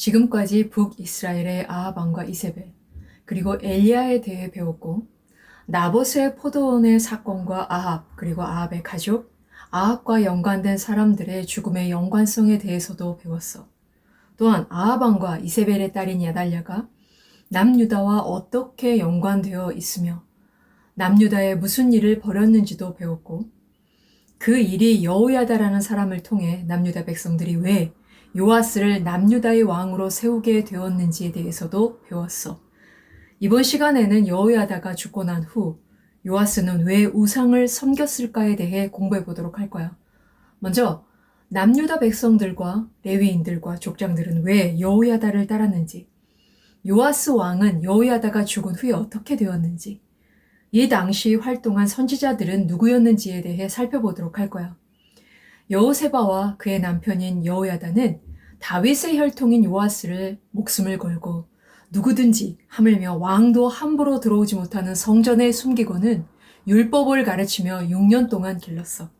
지금까지 북이스라엘의 아합 왕과 이세벨 그리고 엘리야에 대해 배웠고 나봇의 포도원의 사건과 아합 그리고 아합의 가족 아합과 연관된 사람들의 죽음의 연관성에 대해서도 배웠어. 또한 아합 왕과 이세벨의 딸인 야달랴가 남유다와 어떻게 연관되어 있으며 남유다에 무슨 일을 벌였는지도 배웠고 그 일이 여호야다라는 사람을 통해 남유다 백성들이 왜 요아스를 남유다의 왕으로 세우게 되었는지에 대해서도 배웠어. 이번 시간에는 여호야다가 죽고 난 후 요아스는 왜 우상을 섬겼을까에 대해 공부해 보도록 할 거야. 먼저 남유다 백성들과 레위인들과 족장들은 왜 여호야다를 따랐는지, 요아스 왕은 여호야다가 죽은 후에 어떻게 되었는지, 이 당시 활동한 선지자들은 누구였는지에 대해 살펴보도록 할 거야. 여호세바와 그의 남편인 여호야다는 다윗의 혈통인 요아스를 목숨을 걸고 누구든지 하물며 왕도 함부로 들어오지 못하는 성전에 숨기고는 율법을 가르치며 6년 동안 길렀어.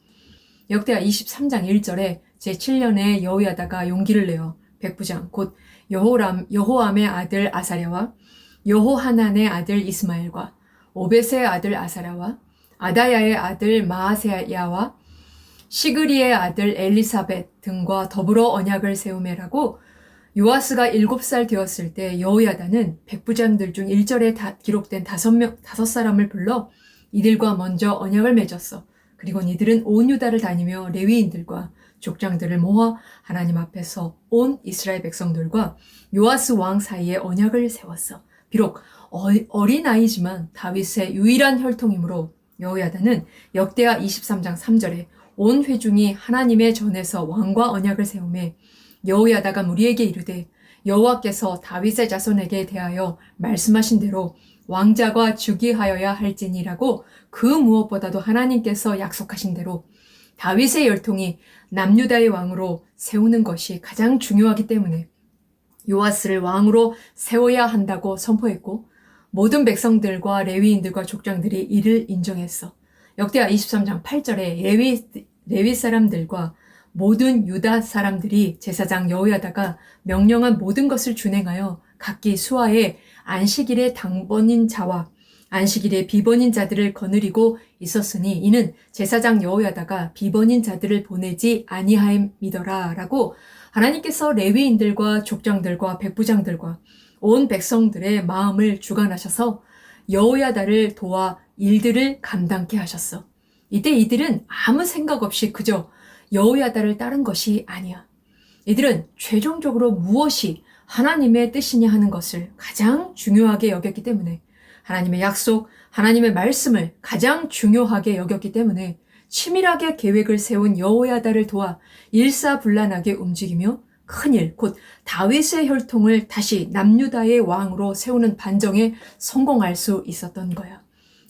역대하 23장 1절에 제7년에 여호야다가 용기를 내어 백부장 곧 여호람 여호암의 아들 아사랴와 여호하난의 아들 이스마엘과 오벳의 아들 아사랴와 아다야의 아들 마아세야와 시그리의 아들 엘리사벳 등과 더불어 언약을 세우매라고 요아스가 7살 되었을 때 여호야다는 백부장들 중 1절에 다 기록된 다섯 명 다섯 사람을 불러 이들과 먼저 언약을 맺었어. 그리고 이들은 온 유다를 다니며 레위인들과 족장들을 모아 하나님 앞에서 온 이스라엘 백성들과 요아스 왕 사이에 언약을 세웠어. 비록 어린 아이지만 다윗의 유일한 혈통이므로 여호야다는 역대하 23장 3절에 온 회중이 하나님의 전에서 왕과 언약을 세우매 여호야다가 무리에게 이르되 여호와께서 다윗의 자손에게 대하여 말씀하신 대로 왕자가 주기하여야 할지니라고 그 무엇보다도 하나님께서 약속하신 대로 다윗의 열통이 남유다의 왕으로 세우는 것이 가장 중요하기 때문에 요아스를 왕으로 세워야 한다고 선포했고 모든 백성들과 레위인들과 족장들이 이를 인정했어. 역대하 23장 8절에 레위, 레위 사람들과 모든 유다 사람들이 제사장 여호야다가 명령한 모든 것을 준행하여 각기 수하에 안식일의 당번인 자와 안식일의 비번인 자들을 거느리고 있었으니 이는 제사장 여호야다가 비번인 자들을 보내지 아니하임이더라라고 하나님께서 레위인들과 족장들과 백부장들과 온 백성들의 마음을 주관하셔서 여호야다를 도와 일들을 감당케 하셨어. 이때 이들은 아무 생각 없이 그저 여호야다를 따른 것이 아니야. 이들은 최종적으로 무엇이 하나님의 뜻이냐 하는 것을 가장 중요하게 여겼기 때문에 하나님의 약속, 하나님의 말씀을 가장 중요하게 여겼기 때문에 치밀하게 계획을 세운 여호야다를 도와 일사불란하게 움직이며 큰일, 곧 다윗의 혈통을 다시 남유다의 왕으로 세우는 반정에 성공할 수 있었던 거야.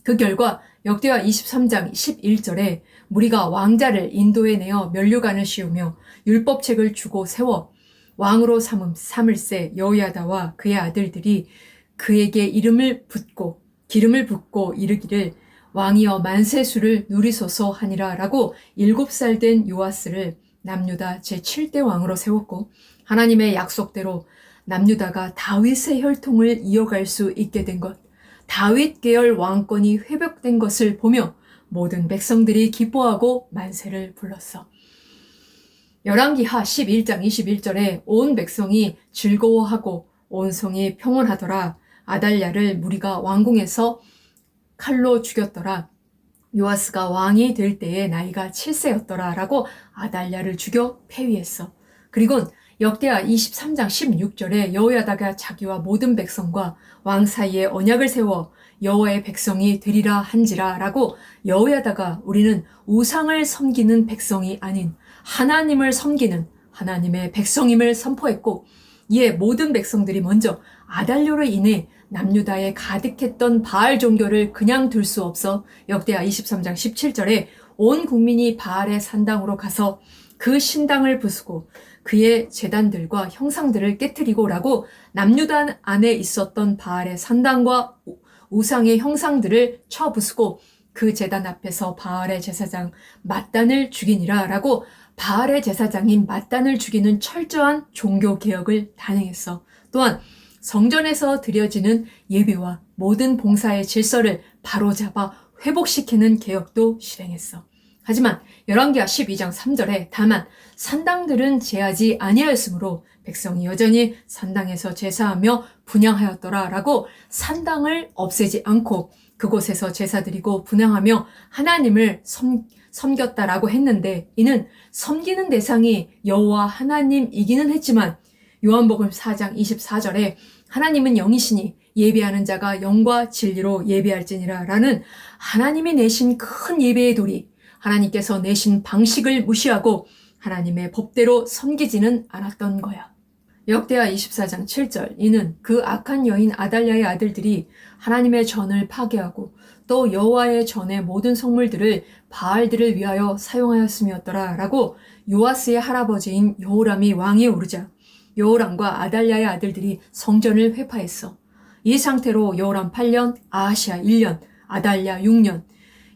그 결과 역대하 23장 11절에 무리가 왕자를 인도에 내어 면류관을 씌우며 율법책을 주고 세워 왕으로 삼음 삼을세 여호야다와 그의 아들들이 그에게 이름을 붓고 기름을 붓고 이르기를 왕이여 만세수를 누리소서 하니라라고 일곱 살 된 요아스를 남유다 제7대 왕으로 세웠고 하나님의 약속대로 남유다가 다윗의 혈통을 이어갈 수 있게 된 것, 다윗 계열 왕권이 회복된 것을 보며 모든 백성들이 기뻐하고 만세를 불렀어. 열왕기하 11장 21절에 온 백성이 즐거워하고 온 성이 평온하더라. 아달랴를 무리가 왕궁에서 칼로 죽였더라. 요아스가 왕이 될 때에 나이가 7세였더라. 라고 아달랴를 죽여 폐위했어. 그리고 역대하 23장 16절에 여호야다가 자기와 모든 백성과 왕 사이에 언약을 세워 여호와의 백성이 되리라 한지라라고 여호야다가 우리는 우상을 섬기는 백성이 아닌 하나님을 섬기는 하나님의 백성임을 선포했고 이에 모든 백성들이 먼저 아달료로 인해 남유다에 가득했던 바알 종교를 그냥 둘 수 없어 역대하 23장 17절에 온 국민이 바알의 산당으로 가서 그 신당을 부수고 그의 재단들과 형상들을 깨뜨리고라고 남유단 안에 있었던 바알의 산당과 우상의 형상들을 쳐 부수고 그 재단 앞에서 바알의 제사장 맞단을 죽이니라 라고 바알의 제사장인 마단을 죽이는 철저한 종교 개혁을 단행했어. 또한 성전에서 드려지는 예배와 모든 봉사의 질서를 바로잡아 회복시키는 개혁도 실행했어. 하지만 열왕기하 12장 3절에 다만 산당들은 제하지 아니하였으므로 백성이 여전히 산당에서 제사하며 분양하였더라라고 산당을 없애지 않고 그곳에서 제사드리고 분양하며 하나님을 섬, 섬겼다라고 했는데 이는 섬기는 대상이 여호와 하나님이기는 했지만 요한복음 4장 24절에 하나님은 영이시니 예배하는 자가 영과 진리로 예배할지니라 라는 하나님이 내신 큰 예배의 도리 하나님께서 내신 방식을 무시하고 하나님의 법대로 섬기지는 않았던 거야. 역대하 24장 7절 이는 그 악한 여인 아달랴의 아들들이 하나님의 전을 파괴하고 또 여호와의 전의 모든 성물들을 바알들을 위하여 사용하였음이었더라 라고 요아스의 할아버지인 여호람이 왕에 오르자 여호람과 아달랴의 아들들이 성전을 회파했어. 이 상태로 여호람 8년, 아하시아 1년, 아달랴 6년,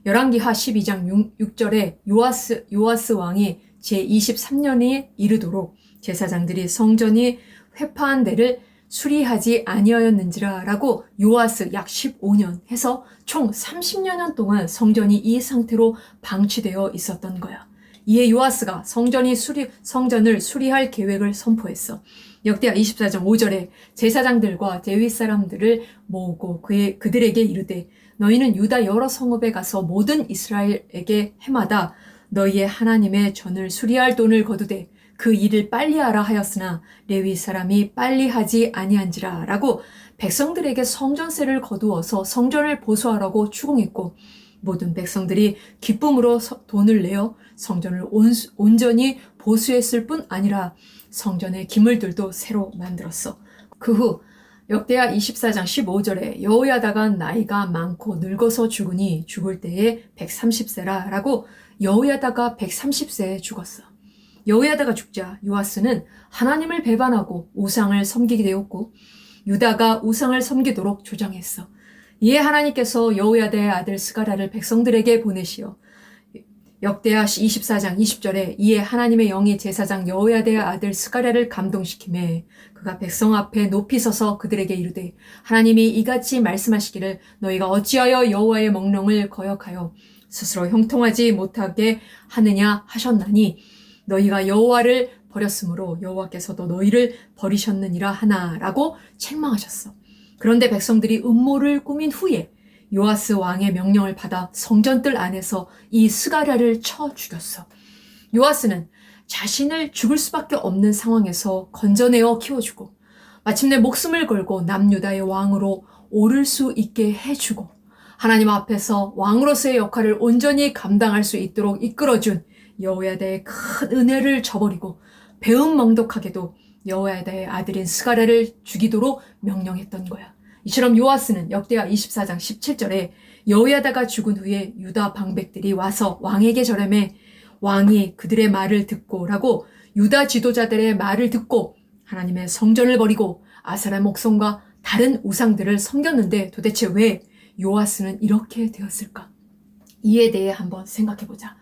열왕기하 12장 6, 절에 요아스, 요아스 왕이 제 23년에 이르도록 제사장들이 성전이 회파한 데를 수리하지 아니하였는지라라고 요아스 약 15년 해서 총 30년 동안 성전이 이 상태로 방치되어 있었던 거야. 이에 요아스가 성전이 수리, 성전을 수리할 계획을 선포했어. 역대하 24장 5절에 제사장들과 대위 사람들을 모으고 그의, 그들에게 이르되 너희는 유다 여러 성읍에 가서 모든 이스라엘에게 해마다 너희의 하나님의 전을 수리할 돈을 거두되 그 일을 빨리 하라 하였으나 레위 사람이 빨리 하지 아니한지라 라고 백성들에게 성전세를 거두어서 성전을 보수하라고 추궁했고 모든 백성들이 기쁨으로 돈을 내어 성전을 온, 온전히 보수했을 뿐 아니라 성전의 기물들도 새로 만들었어. 그후 역대하 24장 15절에 여호야다가 나이가 많고 늙어서 죽으니 죽을 때에 130세라 라고 여호야다가 130세에 죽었어. 여호야다가 죽자 요아스는 하나님을 배반하고 우상을 섬기게 되었고 유다가 우상을 섬기도록 조장했어. 이에 하나님께서 여호야다의 아들 스가라를 백성들에게 보내시어 역대하 24장 20절에 이에 하나님의 영이 제사장 여호야다의 아들 스가랴를 감동시키매 그가 백성 앞에 높이 서서 그들에게 이르되 하나님이 이같이 말씀하시기를 너희가 어찌하여 여호와의 명령을 거역하여 스스로 형통하지 못하게 하느냐 하셨나니 너희가 여호와를 버렸으므로 여호와께서도 너희를 버리셨느니라 하나라고 책망하셨어. 그런데 백성들이 음모를 꾸민 후에 요아스 왕의 명령을 받아 성전뜰 안에서 이 스가랴를 쳐 죽였어. 요아스는 자신을 죽을 수밖에 없는 상황에서 건져내어 키워주고 마침내 목숨을 걸고 남유다의 왕으로 오를 수 있게 해주고 하나님 앞에서 왕으로서의 역할을 온전히 감당할 수 있도록 이끌어준 여호야다의 큰 은혜를 저버리고 배은망덕하게도 여호야다의 아들인 스가랴를 죽이도록 명령했던 거야. 이처럼 요아스는 역대하 24장 17절에 여호야다가 죽은 후에 유다 방백들이 와서 왕에게 절함해 왕이 그들의 말을 듣고라고 유다 지도자들의 말을 듣고 하나님의 성전을 버리고 아사라 목성과 다른 우상들을 섬겼는데 도대체 왜 요아스는 이렇게 되었을까? 이에 대해 한번 생각해 보자.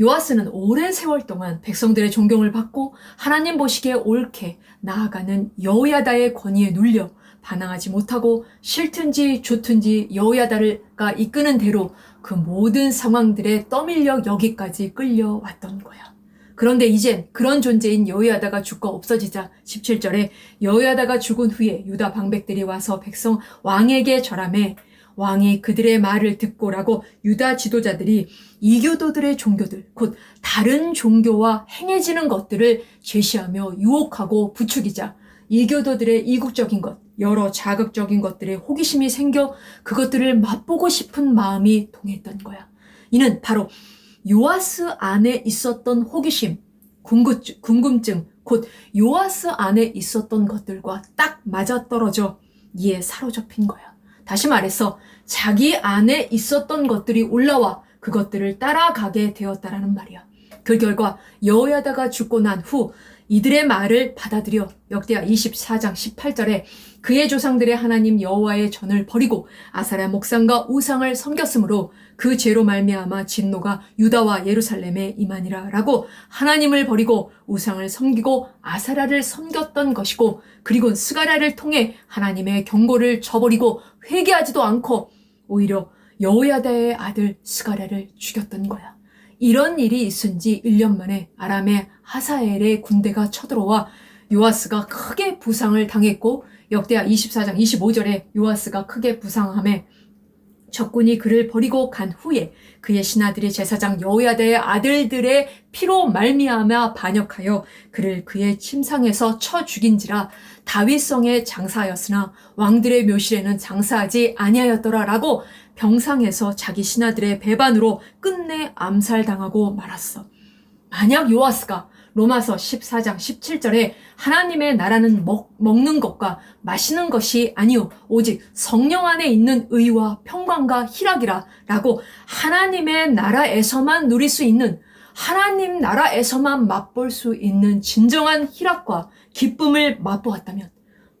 요아스는 오랜 세월 동안 백성들의 존경을 받고 하나님 보시기에 옳게 나아가는 여호야다의 권위에 눌려 반항하지 못하고 싫든지 좋든지 여호야다가 이끄는 대로 그 모든 상황들에 떠밀려 여기까지 끌려왔던 거야. 그런데 이젠 그런 존재인 여호야다가 죽고 없어지자 17절에 여호야다가 죽은 후에 유다 방백들이 와서 백성 왕에게 절함해 왕이 그들의 말을 듣고라고 유다 지도자들이 이교도들의 종교들, 곧 다른 종교와 행해지는 것들을 제시하며 유혹하고 부추기자 이교도들의 이국적인 것, 여러 자극적인 것들에 호기심이 생겨 그것들을 맛보고 싶은 마음이 동했던 거야. 이는 바로 요아스 안에 있었던 호기심, 궁금증, 곧 요아스 안에 있었던 것들과 딱 맞아떨어져 이에 사로잡힌 거야. 다시 말해서 자기 안에 있었던 것들이 올라와 그것들을 따라가게 되었다라는 말이야. 그 결과 여호야다가 죽고 난후 이들의 말을 받아들여 역대하 24장 18절에 그의 조상들의 하나님 여호와의 전을 버리고 아사랴 목상과 우상을 섬겼으므로 그 죄로 말미암아 진노가 유다와 예루살렘에 임하니라라고 하나님을 버리고 우상을 섬기고 아사랴를 섬겼던 것이고 그리고 스가랴를 통해 하나님의 경고를 저버리고 회개하지도 않고 오히려 여호야다의 아들 스가랴를 죽였던 거야. 이런 일이 있은 지 1년 만에 아람의 하사엘의 군대가 쳐들어와 요아스가 크게 부상을 당했고 역대하 24장 25절에 요아스가 크게 부상함에 적군이 그를 버리고 간 후에 그의 신하들이 제사장 여호야다의 아들들의 피로 말미암아 반역하여 그를 그의 침상에서 쳐 죽인지라 다윗성에 장사하였으나 왕들의 묘실에는 장사하지 아니하였더라라고 병상에서 자기 신하들의 배반으로 끝내 암살당하고 말았어. 만약 요아스가 로마서 14장 17절에 하나님의 나라는 먹, 먹는 것과 마시는 것이 아니요 오직 성령 안에 있는 의와 평강과 희락이라 라고 하나님의 나라에서만 누릴 수 있는 하나님 나라에서만 맛볼 수 있는 진정한 희락과 기쁨을 맛보았다면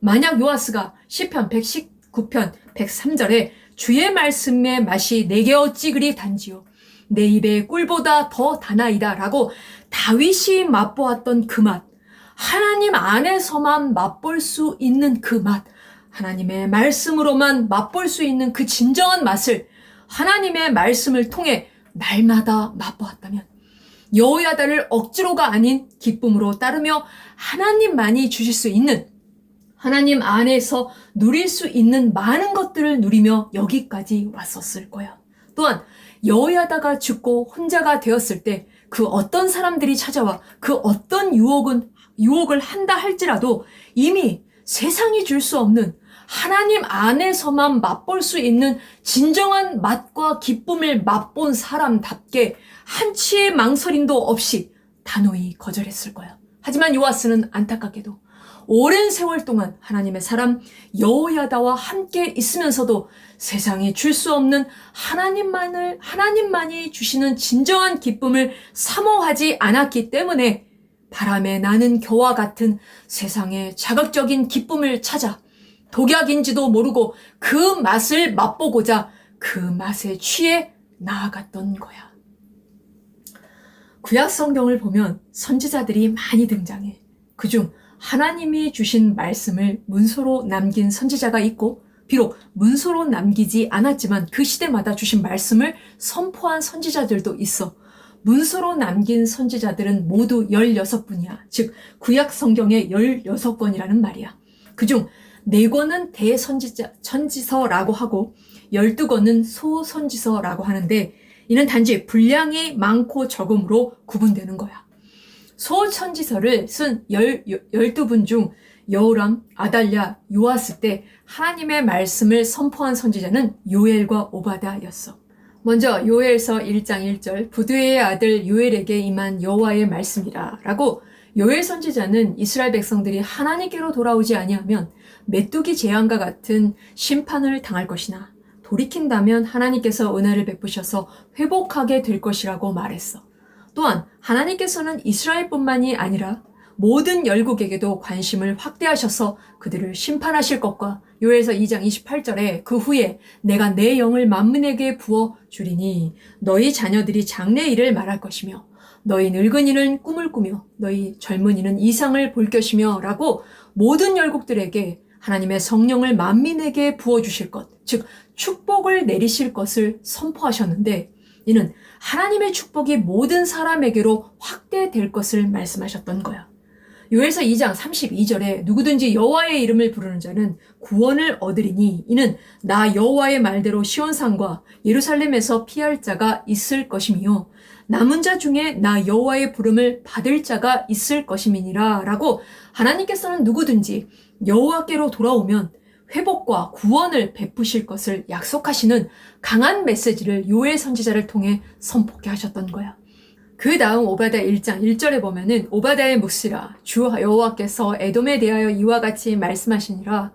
만약 요아스가 시편 119편 103절에 주의 말씀의 맛이 내게 어찌 그리 단지요? 내 입에 꿀보다 더 다나이다 라고 다윗이 맛보았던 그 맛, 하나님 안에서만 맛볼 수 있는 그 맛, 하나님의 말씀으로만 맛볼 수 있는 그 진정한 맛을 하나님의 말씀을 통해 날마다 맛보았다면 여호야다를 억지로가 아닌 기쁨으로 따르며 하나님만이 주실 수 있는 하나님 안에서 누릴 수 있는 많은 것들을 누리며 여기까지 왔었을 거야. 또한 여호야다가 죽고 혼자가 되었을 때 그 어떤 사람들이 찾아와 그 어떤 유혹은 유혹을 한다 할지라도 이미 세상이 줄 수 없는 하나님 안에서만 맛볼 수 있는 진정한 맛과 기쁨을 맛본 사람답게 한치의 망설임도 없이 단호히 거절했을 거야. 하지만 요아스는 안타깝게도 오랜 세월 동안 하나님의 사람 여호야다와 함께 있으면서도 세상이 줄 수 없는 하나님만을 하나님만이 주시는 진정한 기쁨을 사모하지 않았기 때문에 바람에 나는 겨와 같은 세상의 자극적인 기쁨을 찾아 독약인지도 모르고 그 맛을 맛보고자 그 맛에 취해 나아갔던 거야. 구약 성경을 보면 선지자들이 많이 등장해. 그중 하나님이 주신 말씀을 문서로 남긴 선지자가 있고 비록 문서로 남기지 않았지만 그 시대마다 주신 말씀을 선포한 선지자들도 있어. 문서로 남긴 선지자들은 모두 16분이야. 즉, 구약 성경의 16권이라는 말이야. 그중 4권은 대선지자, 천지서라고 하고 12권은 소선지서라고 하는데 이는 단지 분량이 많고 적음으로 구분되는 거야. 소천지서를 쓴 12분 중 여우람, 아달랴, 요아스 때 하나님의 말씀을 선포한 선지자는 요엘과 오바다였어. 먼저 요엘서 1장 1절 부두의 아들 요엘에게 임한 여호와의 말씀이라 라고 요엘 선지자는 이스라엘 백성들이 하나님께로 돌아오지 아니하면 메뚜기 재앙과 같은 심판을 당할 것이나 돌이킨다면 하나님께서 은혜를 베푸셔서 회복하게 될 것이라고 말했어. 또한 하나님께서는 이스라엘뿐만이 아니라 모든 열국에게도 관심을 확대하셔서 그들을 심판하실 것과 요엘서 2장 28절에 그 후에 내가 내 영을 만민에게 부어 주리니 너희 자녀들이 장래 일을 말할 것이며 너희 늙은이는 꿈을 꾸며 너희 젊은이는 이상을 볼 것이며 라고 모든 열국들에게 하나님의 성령을 만민에게 부어 주실 것, 즉 축복을 내리실 것을 선포하셨는데 이는 하나님의 축복이 모든 사람에게로 확대될 것을 말씀하셨던 거야. 요엘서 2장 32절에 누구든지 여호와의 이름을 부르는 자는 구원을 얻으리니 이는 나 여호와의 말대로 시온산과 예루살렘에서 피할 자가 있을 것이며 남은 자 중에 나 여호와의 부름을 받을 자가 있을 것임이니라라고 하나님께서는 누구든지 여호와께로 돌아오면 회복과 구원을 베푸실 것을 약속하시는 강한 메시지를 요엘 선지자를 통해 선포케 하셨던 거야. 그 다음 오바다 1장 1절에 보면은 오바다의 묵시라 주 여호와께서 에돔에 대하여 이와 같이 말씀하시니라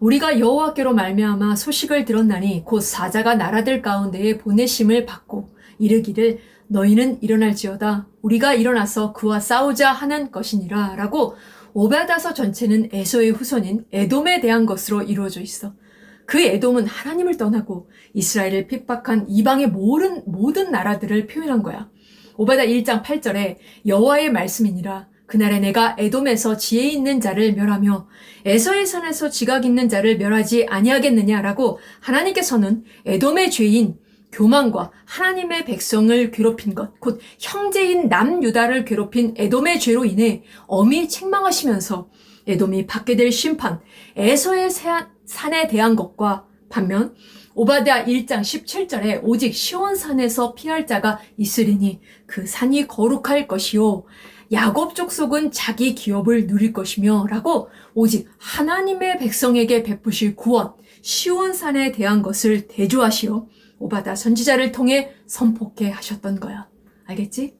우리가 여호와께로 말미암아 소식을 들었나니 곧 사자가 나라들 가운데에 보내심을 받고 이르기를 너희는 일어날지어다 우리가 일어나서 그와 싸우자 하는 것이니라 라고 오바다서 전체는 에서의 후손인 에돔에 대한 것으로 이루어져 있어. 그 에돔은 하나님을 떠나고 이스라엘을 핍박한 이방의 모든, 모든 나라들을 표현한 거야. 오바다 1장 8절에 여호와의 말씀이니라 그날에 내가 에돔에서 지혜 있는 자를 멸하며 에서의 산에서 지각 있는 자를 멸하지 아니하겠느냐라고 하나님께서는 에돔의 죄인 교만과 하나님의 백성을 괴롭힌 것, 곧 형제인 남유다를 괴롭힌 에돔의 죄로 인해 엄히 책망하시면서 에돔이 받게 될 심판, 에서의 산에 대한 것과 반면 오바댜 1장 17절에 오직 시온산에서 피할 자가 있으리니 그 산이 거룩할 것이요. 야곱 족속은 자기 기업을 누릴 것이며 라고 오직 하나님의 백성에게 베푸실 구원 시온산에 대한 것을 대조하시어 오바다 선지자를 통해 선포케 하셨던 거야. 알겠지?